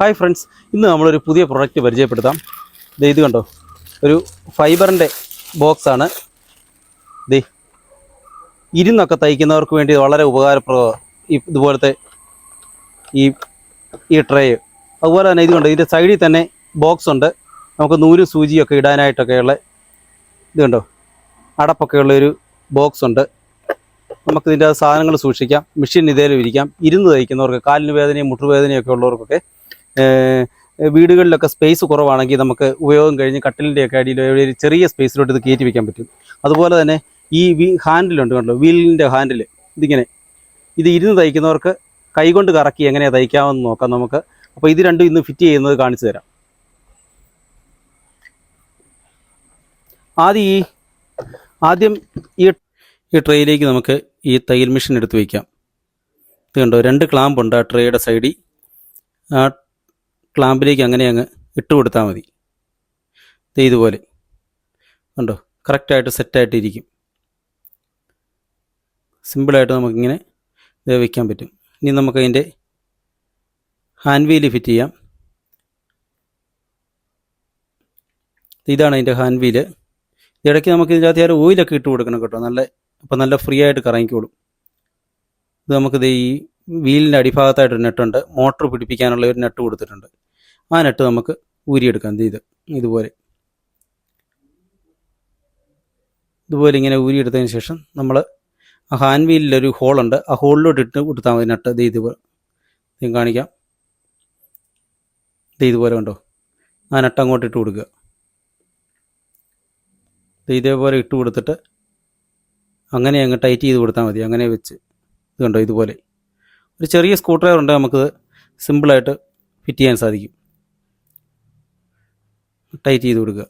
Hi friends ഇന്ന് നമ്മളൊരു പുതിയ പ്രൊഡക്റ്റ് പരിചയപ്പെടുത്താം. ദേ ഇത് കണ്ടോ? ഒരു ഫൈബറിന്റെ ബോക്സാണ് ദേ ഇരുന്നൊക്കെ തയ്ക്കുന്നവർക്ക് വേണ്ടി വളരെ ഉപകാരപ്രദമാണ് ഈ ഇതുപോലത്തെ ഈ ഈ ട്രേ അതുപോലെ തന്നെ ഇത് കണ്ടോ? ഇതിന്റെ സൈഡിൽ തന്നെ ബോക്സ് ഉണ്ട്. നമുക്ക് നൂൽ സൂചിയൊക്കെ ഇടാനായിട്ടൊക്കെയുള്ള ഇത് കണ്ടോ? അടപ്പൊക്കെ ഉള്ളൊരു ബോക്സ് ഉണ്ട്. നമുക്ക് ഇതിന്റെ സാധനങ്ങൾ സൂക്ഷിക്കാം. മെഷീൻ ഇതേലും ഇരിക്കാം. ഇരുന്ന് തയ്ക്കുന്നവർക്ക് കാലിന് വേദനയും മുട്ടുവേദനയും ഒക്കെ ഉള്ളവർക്കൊക്കെ വീടുകളിലൊക്കെ സ്പേസ് കുറവാണെങ്കിൽ നമുക്ക് ഉപയോഗം കഴിഞ്ഞ് കട്ടിലിന്റെയൊക്കെ അടിയിൽ ഒരു ചെറിയ സ്പേസിലോട്ട് ഇത് കയറ്റി വയ്ക്കാൻ പറ്റും. അതുപോലെ തന്നെ ഈ വീ ഹാൻഡിലുണ്ട് കണ്ടോ? വീലിന്റെ ഹാൻഡിൽ ഇതിങ്ങനെ. ഇത് ഇരുന്ന് തയ്ക്കുന്നവർക്ക് കൈകൊണ്ട് കറക്കി എങ്ങനെയാണ് തയ്ക്കാമെന്ന് നോക്കാം നമുക്ക്. അപ്പോൾ ഇത് രണ്ടും ഇന്ന് ഫിറ്റ് ചെയ്യുന്നത് കാണിച്ചു തരാം. ആദ്യം ഈ ആദ്യം ഈ ഈ ട്രേയിലേക്ക് നമുക്ക് ഈ തയ്യൽ മെഷീൻ എടുത്ത് വയ്ക്കാം. ഇത് കണ്ടോ? രണ്ട് ക്ലാമ്പുണ്ട് ആ ട്രേയുടെ സൈഡിൽ ആ ക്ലാമ്പിലേക്ക് അങ്ങനെ അങ്ങ് ഇട്ട് കൊടുത്താൽ മതി. ഇതുപോലെ. കണ്ടോ? കറക്റ്റായിട്ട് സെറ്റായിട്ടിരിക്കും. സിമ്പിളായിട്ട് നമുക്കിങ്ങനെ ഇത് വയ്ക്കാൻ പറ്റും. ഇനി നമുക്കതിന്റെ ഹാൻഡ് വീൽ ഫിറ്റ് ചെയ്യാം. ഇതാണ് അതിന്റെ ഹാൻഡ് വീൽ. ഇടയ്ക്ക് നമുക്ക് ഇതിനകത്ത് ഞാൻ ഓയിലൊക്കെ ഇട്ട് കൊടുക്കണം കേട്ടോ. നല്ല അപ്പോൾ നല്ല ഫ്രീ ആയിട്ട് കറങ്ങിക്കോളും. ഇത് നമുക്കിത് ഈ വീലിന്റെ അടിഭാഗത്തായിട്ട് ഒരു നെട്ടുണ്ട്. മോട്ടർ പിടിപ്പിക്കാനുള്ള ഒരു നെട്ട് കൊടുത്തിട്ടുണ്ട്. ആ നെട്ട് നമുക്ക് ഊരിയെടുക്കാം. ഇത് ഇത്. ഇതുപോലെ. ഇതുപോലെ ഇങ്ങനെ ഊരിയെടുത്തതിന് ശേഷം നമ്മൾ ആ ഹാൻഡ് വീലിലൊരു ഹോളുണ്ട്. ആ ഹോളിലോട്ട് ഇട്ട് കൊടുത്താൽ മതി നെട്ട്. ഇത് ഇതുപോലെ. ഞാൻ കാണിക്കാം. ഇത് ഇതുപോലെ ഉണ്ടോ ആ നെട്ട് അങ്ങോട്ട് ഇട്ട് കൊടുക്കുക. ഇത് ഇതേപോലെ ഇട്ട് കൊടുത്തിട്ട് അങ്ങനെ അങ്ങ് ടൈറ്റ് ചെയ്ത് കൊടുത്താൽ മതി. അങ്ങനെ വെച്ച്. ഇത് കണ്ടോ? ഇതുപോലെ. ഒരു ചെറിയ സ്ക്രൂ ഡ്രൈവർ ഉണ്ടെങ്കിൽ നമുക്ക് സിമ്പിളായിട്ട് ഫിറ്റ് ചെയ്യാൻ സാധിക്കും. ടൈറ്റ് ചെയ്ത് കൊടുക്കുക.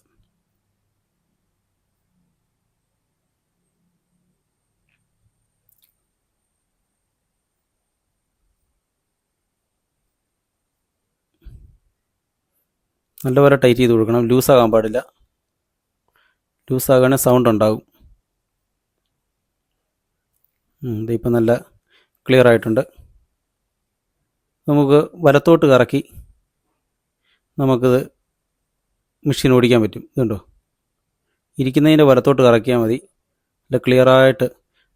നല്ലപോലെ ടൈറ്റ് ചെയ്ത് കൊടുക്കണം. ലൂസാകാൻ പാടില്ല. ലൂസാകാണെങ്കിൽ സൗണ്ട് ഉണ്ടാകും. ഇതിപ്പോൾ നല്ല ക്ലിയർ ആയിട്ടുണ്ട്. നമുക്ക് വലത്തോട്ട് കറക്കി നമുക്കിത് മെഷീൻ ഓടിക്കാൻ പറ്റും. ഇതുണ്ടോ? ഇരിക്കുന്നതിന്റെ വലത്തോട്ട് കറക്കിയാൽ മതി. അല്ല ക്ലിയറായിട്ട്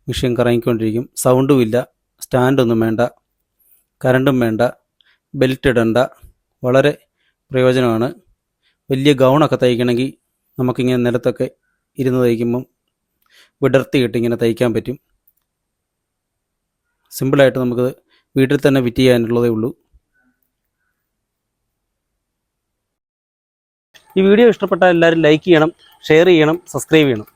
മെഷീൻ കറങ്ങിക്കൊണ്ടിരിക്കും. സൗണ്ടും ഇല്ല. സ്റ്റാൻഡൊന്നും വേണ്ട. കറണ്ടും വേണ്ട. ബെൽറ്റ് ഇടണ്ട. വളരെ പ്രയോജനമാണ്. വലിയ ഗൗണൊക്കെ തയ്ക്കണമെങ്കിൽ നമുക്കിങ്ങനെ നിലത്തൊക്കെ ഇരുന്ന് തയ്ക്കുമ്പം വിടർത്തിയിട്ട് ഇങ്ങനെ തയ്ക്കാൻ പറ്റും. സിമ്പിളായിട്ട് നമുക്ക് വീട്ടിൽ തന്നെ ഫിറ്റ് ചെയ്യാനുള്ളതേ ഉള്ളൂ. ഈ വീഡിയോ ഇഷ്ടപ്പെട്ടാൽ എല്ലാവരും ലൈക്ക് ചെയ്യണം ഷെയർ ചെയ്യണം സബ്സ്ക്രൈബ് ചെയ്യണം.